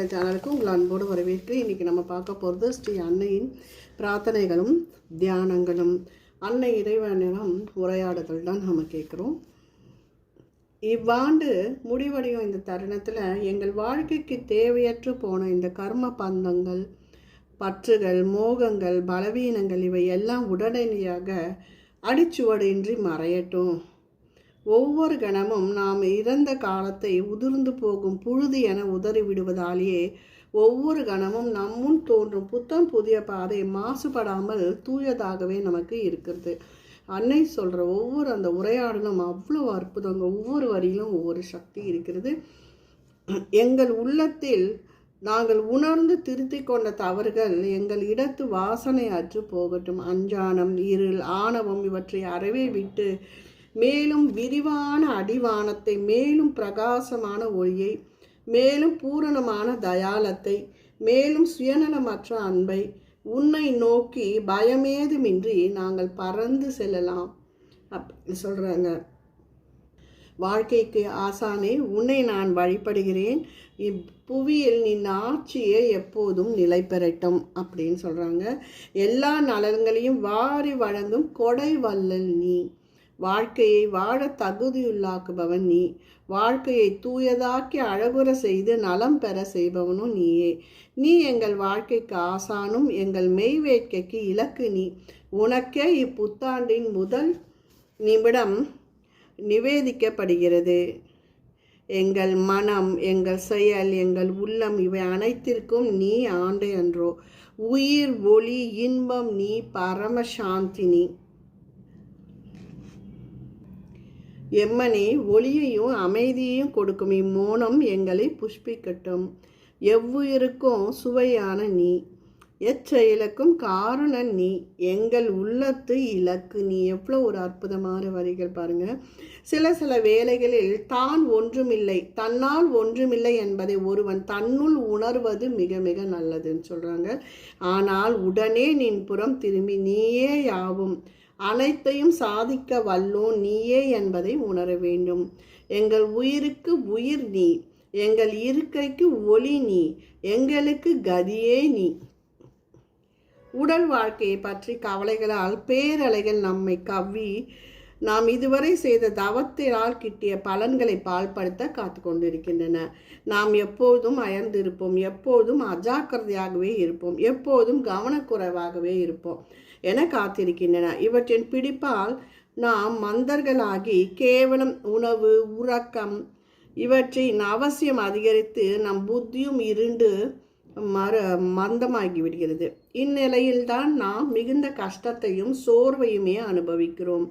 என்ற சேனலுக்கு உங்கள் அன்போடு வரவேற்கிறேன் இன்றைக்கி நம்ம பார்க்க போகிறது ஸ்ரீ அன்னையின் பிரார்த்தனைகளும் தியானங்களும் அன்னை இறைவனிடம் உரையாடுதல் தான் நம்ம கேட்குறோம். இவ்வாண்டு முடிவடையும் இந்த தருணத்தில் எங்கள் வாழ்க்கைக்கு தேவையற்று போன இந்த கர்ம பந்தங்கள் பற்றுகள் மோகங்கள் பலவீனங்கள் இவை எல்லாம் உடனடியாக அடிச்சுவடின்றி மறையட்டும். ஒவ்வொரு கணமும் நாம் இறந்த காலத்தை உதிர்ந்து போகும் புழுதி என உதறிவிடுவதாலேயே ஒவ்வொரு கணமும் நம்முன் தோன்றும் புத்தம் புதிய பாதை மாசுபடாமல் தூயதாகவே நமக்கு இருக்கிறது. அன்னை சொல்கிற ஒவ்வொரு அந்த உரையாடலும் அவ்வளோ அற்புதங்க ஒவ்வொரு வரியிலும் ஒவ்வொரு சக்தி இருக்கிறது. எங்கள் உள்ளத்தில் நாங்கள் உணர்ந்து திருத்தி கொண்ட தவறுகள் எங்கள் இடத்து வாசனை அற்று போகட்டும். அஞ்சானம் இருள் ஆணவம் இவற்றை அறவே விட்டு மேலும் விரிவான அடிவானத்தை மேலும் பிரகாசமான ஒளியை மேலும் பூரணமான தயாலத்தை மேலும் சுயநலமற்ற அன்பை உன்னை நோக்கி பயமேதுமின்றி நாங்கள் பறந்து செல்லலாம். அப்படின்னு சொல்கிறாங்க வாழ்க்கைக்கு ஆசானே உன்னை நான் வழிபடுகிறேன். இப்புவியில் நின் ஆட்சியே எப்போதும் நிலை பெறட்டும். அப்படின்னு சொல்கிறாங்க எல்லா நலன்களையும் வாரி வழங்கும் கொடை வல்லல் நீ. வாழ்க்கையை வாழ தகுதியுள்ளாக்குபவன் நீ. வாழ்க்கையை தூயதாக்கி அழகுற செய்து நலம் பெற செய்பவனும் நீயே. நீ எங்கள் வாழ்க்கைக்கு ஆசானும் எங்கள் மெய் வேட்கைக்கு இலக்கு நீ. உனக்கே இப்புத்தாண்டின் முதல் நிமிடம் நிவேதிக்கப்படுகிறது. எங்கள் மனம் எங்கள் செயல் எங்கள் உள்ளம் இவை அனைத்திற்கும் நீ ஆண்டை அன்றோ. உயிர் ஒளி இன்பம் நீ பரமசாந்தி நீ. எம்மனே ஒளியையும் அமைதியையும் கொடுக்கும் இம்மோனம் எங்களை புஷ்பிக்கட்டும். எவ்வுயிருக்கும் சுவையான நீ எச்செயலுக்கும் காரணம் நீ எங்கள் உள்ளத்து இலக்கு. நீ எவ்வளோ ஒரு அற்புதமான வரிகள் பாருங்க. சில சில வேளைகளில் தான் ஒன்றுமில்லை தன்னால் ஒன்றுமில்லை என்பதை ஒருவன் தன்னுள் உணர்வது மிக மிக நல்லதுன்னு சொல்கிறாங்க ஆனால் உடனே நின் புறம் திரும்பி நீயே யாவும். அனைத்தையும் சாதிக்க வல்லோன் நீயே என்பதை உணர வேண்டும். எங்கள் உயிருக்கு உயிர் நீ எங்கள் இருக்கைக்கு ஒளி நீ எங்களுக்கு கதியே நீ. உடல் வாழ்க்கையை பற்றி கவலைகளால் பேரலைகள் நம்மை கவ்வி நாம் இதுவரை செய்த தவத்தினால் கிட்டிய பலன்களை பால்படுத்த காத்து கொண்டிருக்கின்றன நாம் எப்போதும் அயர்ந்திருப்போம் எப்போதும் அஜாக்கிரதையாகவே இருப்போம் எப்போதும் கவனக்குறைவாகவே இருப்போம் என காத்திருக்கின்றன. இவற்றின் பிடிப்பால் நாம் மந்தர்களாகி கேவலம் உணவு உறக்கம் இவற்றின் அவசியம் அதிகரித்து நம் புத்தியும் இருண்டு மர மந்தமாகி விடுகிறது. இந்நிலையில்தான் நாம் மிகுந்த கஷ்டத்தையும் சோர்வையுமே அனுபவிக்கிறோம்.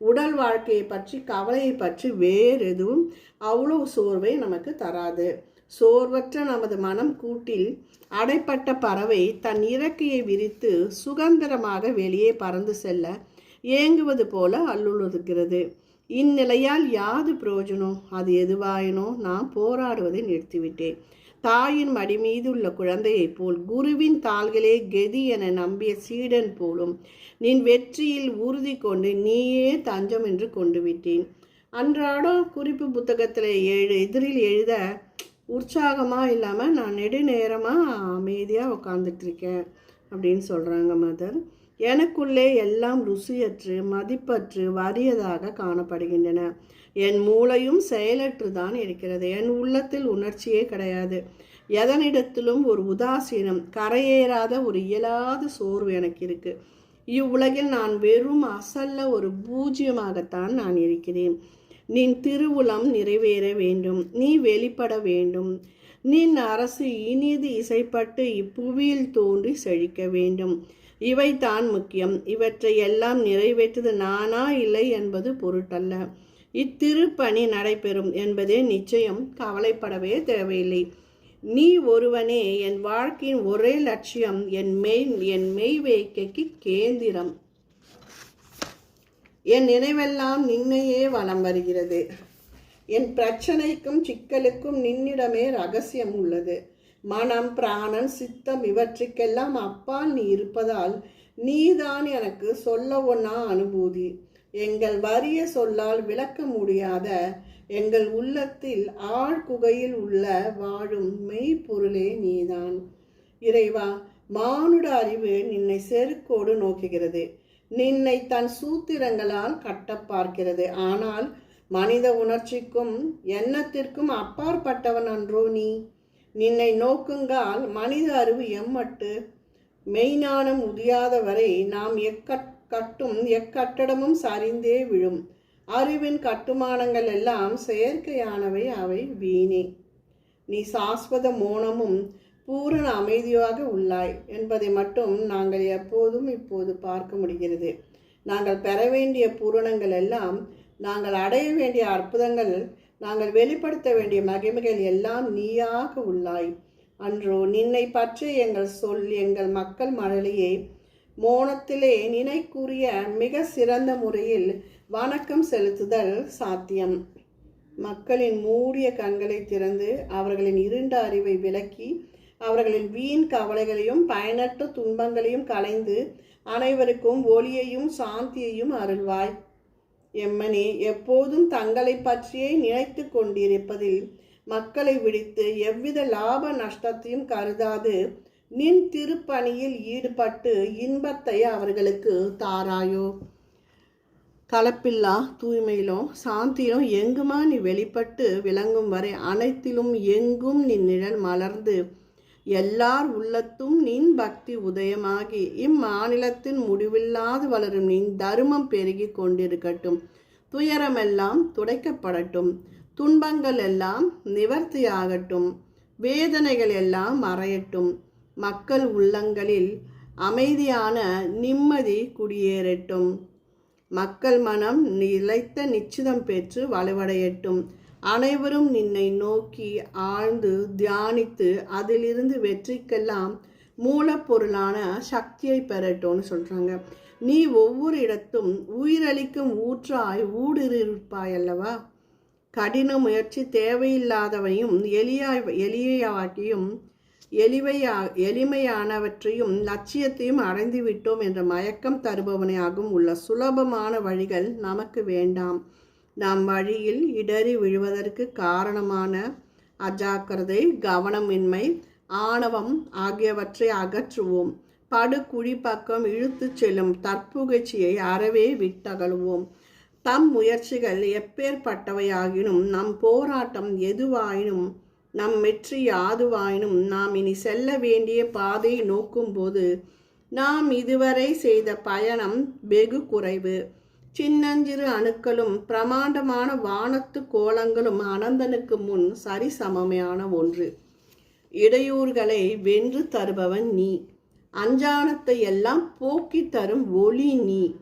உடல் வாழ்க்கையை பற்றி கவலையை பற்றி வேறு எதுவும் அவ்வளோ சோர்வை நமக்கு தராது. சோர்வற்ற நமது மனம் கூட்டில் அடைப்பட்ட பறவை தன் இறக்கையை விரித்து சுதந்திரமாக வெளியே பறந்து செல்ல ஏங்குவது போல அல்லுழுகிறது இந்நிலையால் யாது பிரயோஜனம்? அது எதுவாயினோ நான் போராடுவதை நிறுத்திவிட்டேன். தாயின் மடி மீது உள்ள குழந்தையைப் போல் குருவின் தாள்களே கெதி என நம்பிய சீடன் போலும் நின் வெற்றியில் உறுதி கொண்டு நீயே தஞ்சம் என்று கொண்டு விட்டேன். அன்றாடம் குறிப்பு புத்தகத்தில் எழு எதிரில் எழுத உற்சாகமாக இல்லாமல் நான் நெடுநேரமாக அமைதியாக உட்காந்துட்ருக்கேன் அப்படின்னு சொல்கிறாங்க மதர் எனக்குள்ளே எல்லாம் ருசியற்று மதிப்பற்று வறியதாக காணப்படுகின்றன. என் மூளையும் செயலற்று தான் இருக்கிறது. என் உள்ளத்தில் உணர்ச்சியே கிடையாது. எதனிடத்திலும் ஒரு உதாசீனம் கரையேறாத ஒரு இயலாத சோர்வு எனக்கு இருக்கு. இவ்வுலகில் நான் வெறும் அசல்ல ஒரு பூஜ்யமாகத்தான் நான் இருக்கிறேன். நீ திருவுளம் நிறைவேற வேண்டும். நீ வெளிப்பட வேண்டும். நின் அரசு இனிது இசைப்பட்டு இப்புவியில் தோன்றி செழிக்க வேண்டும். இவை தான் முக்கியம். இவற்றை எல்லாம் நிறைவேற்றது நானா இல்லை என்பது பொருட்டல்ல. இத்திருப்பணி நடைபெறும் என்பதே நிச்சயம். கவலைப்படவே தேவையில்லை. நீ ஒருவனே என் வாழ்க்கையின் ஒரே லட்சியம் என் மெய் என் மெய் வேக்கைக்கு கேந்திரம். என் நினைவெல்லாம் நின்னையே வலம் வருகிறது. என் பிரச்சனைக்கும் சிக்கலுக்கும் நின்னிடமே ரகசியம் உள்ளது. மனம் பிராணன் சித்தம் இவற்றுக்கெல்லாம் அப்பால் நீ இருப்பதால் நீதான் எனக்கு சொல்ல ஒன்னா அனுபூதி. எங்கள் வறிய சொல்லால் விளக்க முடியாத எங்கள் உள்ளத்தில் ஆழ்குகையில் உள்ள வாழும் மெய்ப்பொருளே நீதான். இறைவா மானுட அறிவு நின்னை செருக்கோடு நோக்குகிறது. நின்னை தன் சூத்திரங்களால் கட்ட பார்க்கிறது. ஆனால் மனித உணர்ச்சிக்கும் எண்ணத்திற்கும் அப்பாற்பட்டவன் அன்றோ நீ? நின்னை நோக்குங்கால் மனித அறிவு எம்மட்டு. மெய்ஞானம் உதியாத வரை நாம் எக்கட் கட்டும் எக்கட்டடமும் சரிந்தே விழும். அறிவின் கட்டுமானங்கள் எல்லாம் செயற்கையானவை அவை வீணே. நீ சாஸ்வத மோனமும் பூரண அமைதியாக உள்ளாய் என்பதை மட்டும் நாங்கள் எப்போதும் இப்போது பார்க்க முடிகிறது. நாங்கள் பெற வேண்டிய பூரணங்கள் எல்லாம் நாங்கள் அடைய வேண்டிய அற்புதங்கள் நாங்கள் வெளிப்படுத்த வேண்டிய மகிமைகள் எல்லாம் நீயாக உள்ளாய். அன்றோ நின்னை பற்றி எங்கள் சொல் எங்கள் மக்கள் மழலையே மோனத்திலே நினைக்குரிய மிக சிறந்த முறையில் வணக்கம் செலுத்துதல் சாத்தியம். மக்களின் மூடிய கண்களை திறந்து அவர்களின் இருண்ட அறிவை விலக்கி அவர்களின் வீண் கவலைகளையும் பயனற்ற துன்பங்களையும் களைந்து அனைவருக்கும் ஒளியையும் சாந்தியையும் அருள்வாய். எம்மனே எப்போதும் தங்களை பற்றியே நினைத்து கொண்டிருப்பதில் மக்களை விடுத்து எவ்வித லாப நஷ்டத்தையும் கருதாது. நின் திருப்பணியில் ஈடுபட்டு இன்பத்தை அவர்களுக்கு தாராயோ. கலப்பில்லா தூய்மையிலும் சாந்தியிலும் எங்குமா நீ வெளிப்பட்டு விளங்கும் வரை அனைத்திலும் எங்கும் நின் நிழல் மலர்ந்து எல்லார் உள்ளத்தும் நின் பக்தி உதயமாகி இம்மாநிலத்தின் முடிவில்லாது வளரும் நின் தருமம் பெருகி கொண்டிருக்கட்டும். துயரமெல்லாம் துடைக்கப்படட்டும். துன்பங்கள் எல்லாம் நிவர்த்தியாகட்டும். வேதனைகள் எல்லாம் மறையட்டும். மக்கள் உள்ளங்களில் அமைதியான நிம்மதி குடியேறட்டும். மக்கள் மனம் நிலைத்த நிச்சிதம் பெற்று வலுவடையட்டும். அனைவரும் நின்னை நோக்கி ஆழ்ந்து தியானித்து அதிலிருந்து வெற்றிக்கெல்லாம் மூலப்பொருளான சக்தியை பெறட்டும்னு சொல்கிறாங்க நீ ஒவ்வொரு இடத்தும் உயிரளிக்கும் ஊற்றாய் ஊடுருப்பாய் அல்லவா? கடின முயற்சி தேவையில்லாதவையும் எளியாய் எளியாக்கியும் எளிவையா எளிமையானவற்றையும் லட்சியத்தையும் அடைந்து விட்டோம் என்ற மயக்கம் தருபவனையாகும் உள்ள சுலபமான வழிகள் நமக்கு வேண்டாம். நாம் வழியில் இடறி விழுவதற்கு காரணமான அஜாக்கிரதை கவனமின்மை ஆணவம் ஆகியவற்றை அகற்றுவோம். படுகுழி பக்கம் இழுத்துச் செல்லும் தற்புகழ்ச்சியை அறவே விட்டகழுவோம் தம் முயற்சிகள் எப்பேற்பட்டவையாகினும் நம் போராட்டம் எதுவாயினும் நம் வெற்றி யாதுவாயினும் நாம் இனி செல்ல வேண்டிய பாதையை நோக்கும்போது நாம் இதுவரை செய்த பயணம் வெகு குறைவு. சின்னஞ்சிறு அணுக்களும் பிரமாண்டமான வானத்து கோலங்களும் அனந்தனுக்கு முன் சரிசமமையான ஒன்று. இடையூறுகளை வென்று தருபவன் நீ. அஞ்சானத்தை எல்லாம் போக்கி தரும் ஒளி நீ.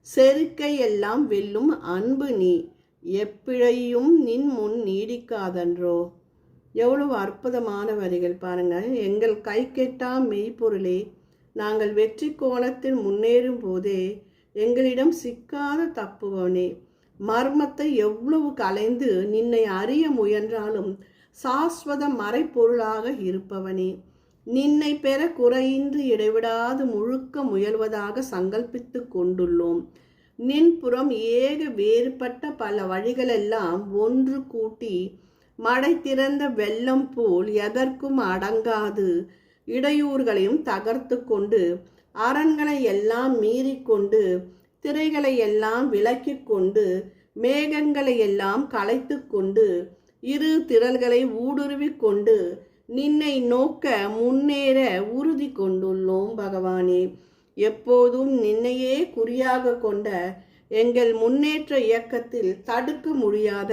செருக்கை எல்லாம் வெல்லும் அன்பு நீ. எப்பிழையும் நின் முன் நீடிக்காதன்றோ. எவ்வளவு அற்புதமான வரிகள் பாருங்க. எங்கள் கை கெட்டா மெய்ப்பொருளே. நாங்கள் வெற்றி கோணத்தில் முன்னேறும் போதே எங்களிடம் சிக்காத தப்புவனே. மர்மத்தை எவ்வளவு கலைந்து நின்னை அறிய முயன்றாலும் சாஸ்வத மறைப்பொருளாக இருப்பவனே. நின்னை பெற குறையின்றி இடைவிடாது முழுக்க முயல்வதாக சங்கல்பித்து கொண்டுள்ளோம். நின்புறம் ஏக வேறுபட்ட பல வழிகளெல்லாம் ஒன்று கூட்டி மடை திறந்த வெள்ளம் போல் எதற்கும் அடங்காது இடையூறுகளையும் தகர்த்து கொண்டு அரண்களை எல்லாம் மீறிக்கொண்டு திரைகளை எல்லாம் விலக்கி கொண்டு மேகங்களை எல்லாம் களைத்து கொண்டு இரு திரள்களை ஊடுருவி கொண்டு நின்னை நோக்க முன்னேற உறுதி கொண்டுள்ளோம் பகவானே. எப்போதும் நின்னையே குறியாக கொண்ட எங்கள் முன்னேற்ற இயக்கத்தில் தடுக்க முடியாத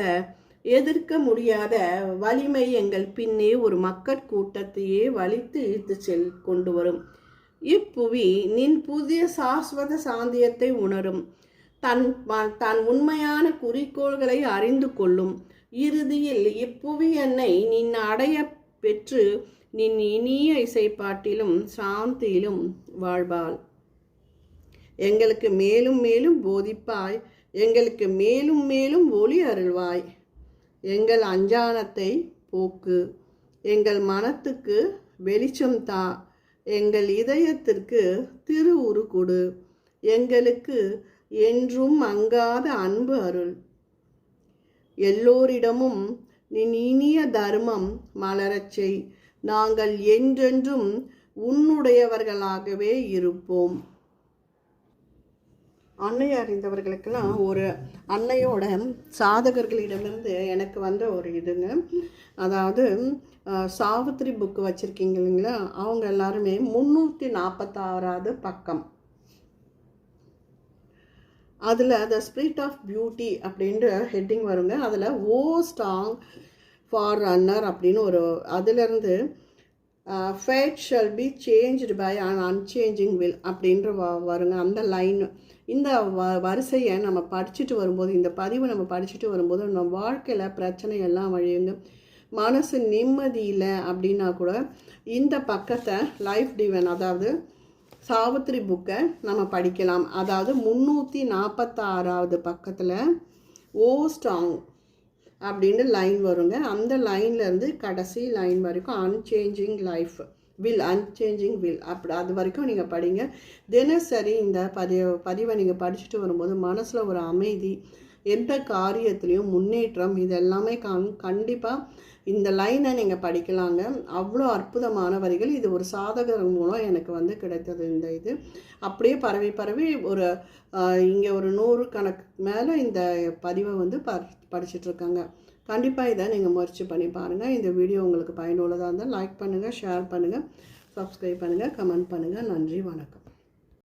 எதிர்க்க முடியாத வலிமை எங்கள் பின்னே ஒரு மக்கட்கூட்டத்தையே வலித்து இழுத்து செல் கொண்டு வரும். இப்புவி நின் புதிய சாஸ்வத சாந்தியத்தை உணரும். தன் தன் உண்மையான குறிக்கோள்களை அறிந்து கொள்ளும். இறுதியில் இப்புவி என்னை நின் அடைய பெற்று நின் இனிய இசைப்பாட்டிலும் சாந்தியிலும் வாழ்வாள். எங்களுக்கு மேலும் மேலும் போதிப்பாய். எங்களுக்கு மேலும் மேலும் ஒளி அருள்வாய். எங்கள் அஞ்சானத்தை போக்கு. எங்கள் மனத்துக்கு வெளிச்சம் தா எங்கள் இதயத்திற்கு திருவுரு கொடு. எங்களுக்கு என்றும் அங்காத அன்பு அருள். எல்லோரிடமும் நின் இனிய தர்மம் மலரச் செய். நாங்கள் என்றென்றும் உன்னுடையவர்களாகவே இருப்போம். அன்னை அறிந்தவர்களுக்கெல்லாம் ஒரு அன்னையோட சாதகர்களிடமிருந்து எனக்கு வந்த ஒரு இதுங்க. அதாவது சாவித்ரி சாவித்திரி புக்கு வச்சுருக்கீங்க இல்லைங்களா? அவங்க எல்லாருமே முந்நூற்றி நாற்பத்தாறாவது பக்கம். அதில் த ஸ்பிரிட் ஆஃப் பியூட்டி அப்படின்ற ஹெட்டிங் வருங்க. அதில் ஓ ஸ்டாங் ஃபார் ரன்னர் அப்படின்னு ஒரு அதிலிருந்து fate shall be changed by an unchanging will அப்படின்ற வ வருங்க. அந்த லைன் இந்த வ வரிசையை நம்ம படிச்சுட்டு வரும்போது இந்த பதிவை நம்ம படிச்சுட்டு வரும்போது நம்ம வாழ்க்கையில் பிரச்சனை எல்லாம் வழியுங்க மனசு நிம்மதி இல்லை அப்படின்னா கூட இந்த பக்கத்தை லைஃப் டிவன் அதாவது சாவித்திரி புக்கை நம்ம படிக்கலாம். அதாவது முந்நூற்றி நாற்பத்தாறாவது பக்கத்தில் ஓ ஸ்டாங் அப்படின்னு லைன் வருங்க. அந்த லைன்லேருந்து கடைசி லைன் வரைக்கும் unchanging life will unchanging will அப்படி அது வரைக்கும் நீங்கள் படிங்க. தினசரி இந்த பதிவு பதிவை நீங்கள் படிச்சுட்டு வரும்போது மனசில் ஒரு அமைதி எந்த காரியத்துலேயும் முன்னேற்றம் இது எல்லாமே கண் கண்டிப்பாக இந்த லைனை நீங்கள் படிக்கலாங்க. அவ்வளோ அற்புதமான வரிகள். இது ஒரு சாதகர் மூலம் எனக்கு வந்து கிடைத்தது இந்த இது. அப்படியே பரவி பரவி ஒரு இங்கே ஒரு நூறு கணக்கு மேலே இந்த பதிவை வந்து ப படிச்சுட்ருக்காங்க. கண்டிப்பாக இதை நீங்கள் முயற்சி பண்ணி பாருங்கள் இந்த வீடியோ உங்களுக்கு பயனுள்ளதாக இருந்தால் லைக் பண்ணுங்கள் ஷேர் பண்ணுங்கள் சப்ஸ்கிரைப் பண்ணுங்கள் கமெண்ட் பண்ணுங்கள் நன்றி வணக்கம்.